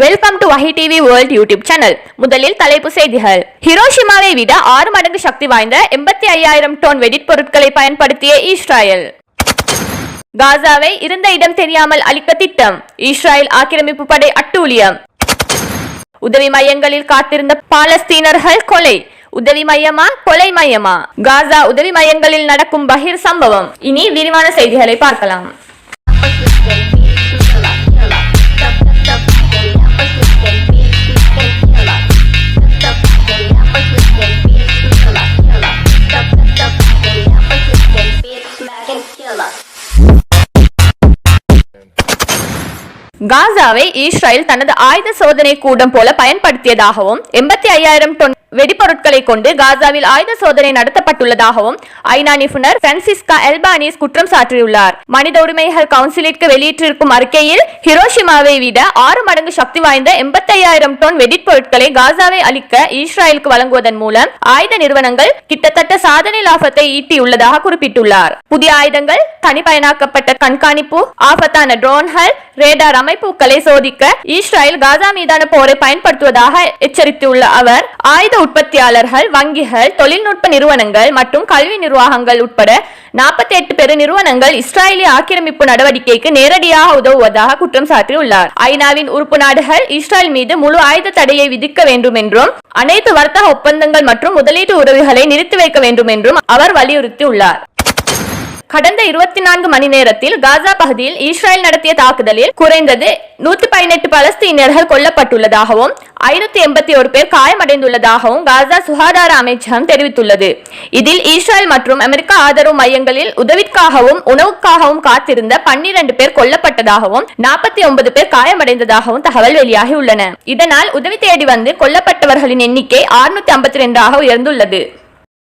Welcome to Vahi TV world YouTube channel முதலில் தலைப்பு செய்திகள். ஹிரோஷிமாவை விட ஆறு மடங்கு சக்தி வாய்ந்த எண்பத்தி ஐயாயிரம் டோன் வெடிட் பொருட்களை பயன்படுத்திய இஸ்ராயல் காசாவை இருந்த இடம் தெரியாமல் அளிக்க திட்டம். இஸ்ராயல் ஆக்கிரமிப்பு படை அட்டூழியம். உதவி மையங்களில் காத்திருந்த பாலஸ்தீனர்கள் கொலை. உதவி மையமா கொலை மையமா? காசா உதவி மையங்களில் நடக்கும் பகிர் சம்பவம். இனி விரிவான செய்திகளை பார்க்கலாம். காசாவை இஸ்ரேல் தனது ஆயுத சோதனை கூடம் போல பயன்படுத்தியதாகவும் எண்பத்தி இருபத்தி ஐயாயிரம் டொன் வெடிபொருட்களை கொண்டு காசாவில் ஆயுத சோதனை நடத்தப்பட்டுள்ளதாகவும் ஐநா நிபுணர் பிரான்சிஸ்கா எல்பானிஸ் குற்றம் சாட்டியுள்ளார் மனித உரிமைகள் கவுன்சிலிற்கு வெளியிட்டிருக்கும் அறிக்கையில் ஹிரோஷிமாவை விட ஆறு மடங்கு சக்தி வாய்ந்த எண்பத்தி ஐயாயிரம் டொன் வெடிப்பொருட்களை காசாவை அளிக்க இஸ்ரேலுக்கு வழங்குவதன் மூலம் ஆயுத நிறுவனங்கள் கிட்டத்தட்ட சாதனை லாபத்தை ஈட்டியுள்ளதாக குறிப்பிட்டுள்ளார். புதிய ஆயுதங்கள் தனிப்பயனாக்கப்பட்ட கண்காணிப்பு ஆபத்தான ட்ரோன்கள் ரேடார் அமைப்புகளை சோதிக்க இஸ்ரேல் காசா மீதான போரை பயன்படுத்துவதாக எச்சரித்துள்ள அவர் ஆயுத உற்பத்தியாளர்கள் வங்கிகள் தொழில்நுட்ப நிறுவனங்கள் மற்றும் கல்வி நிர்வாகங்கள் உட்பட நாற்பத்தி எட்டு பெரு நிறுவனங்கள் இஸ்ரேலிய ஆக்கிரமிப்பு நடவடிக்கைக்கு நேரடியாக உதவுவதாக குற்றம் சாட்டியுள்ளார். ஐநாவின் உறுப்பு நாடுகள் இஸ்ரேல் மீது முழு ஆயுத தடையை விதிக்க வேண்டும் என்றும் அனைத்து வர்த்தக ஒப்பந்தங்கள் மற்றும் முதலீட்டு உறவுகளை நிறுத்தி வைக்க வேண்டும் என்றும் அவர் வலியுறுத்தியுள்ளார். கடந்த இருபத்தி நான்கு மணி நேரத்தில் காசா பகுதியில் இஸ்ரேல் நடத்திய தாக்குதலில் குறைந்தது நூத்தி பதினெட்டு பலஸ்தீனியர்கள் கொல்லப்பட்டுள்ளதாகவும் ஐநூத்தி எண்பத்தி ஒரு பேர் காயமடைந்துள்ளதாகவும் காசா சுகாதார அமைச்சகம் தெரிவித்துள்ளது. இதில் இஸ்ரேல் மற்றும் அமெரிக்க ஆதரவு மையங்களில் உதவிக்காகவும் உணவுக்காகவும் காத்திருந்த பன்னிரண்டு பேர் கொல்லப்பட்டதாகவும் நாற்பத்தி ஒன்பது பேர் காயமடைந்ததாகவும் தகவல் வெளியாகி உள்ளன இதனால் உதவி தேடி வந்து கொல்லப்பட்டவர்களின் எண்ணிக்கை ஆறுநூத்தி ஐம்பத்தி ரெண்டாக உயர்ந்துள்ளது.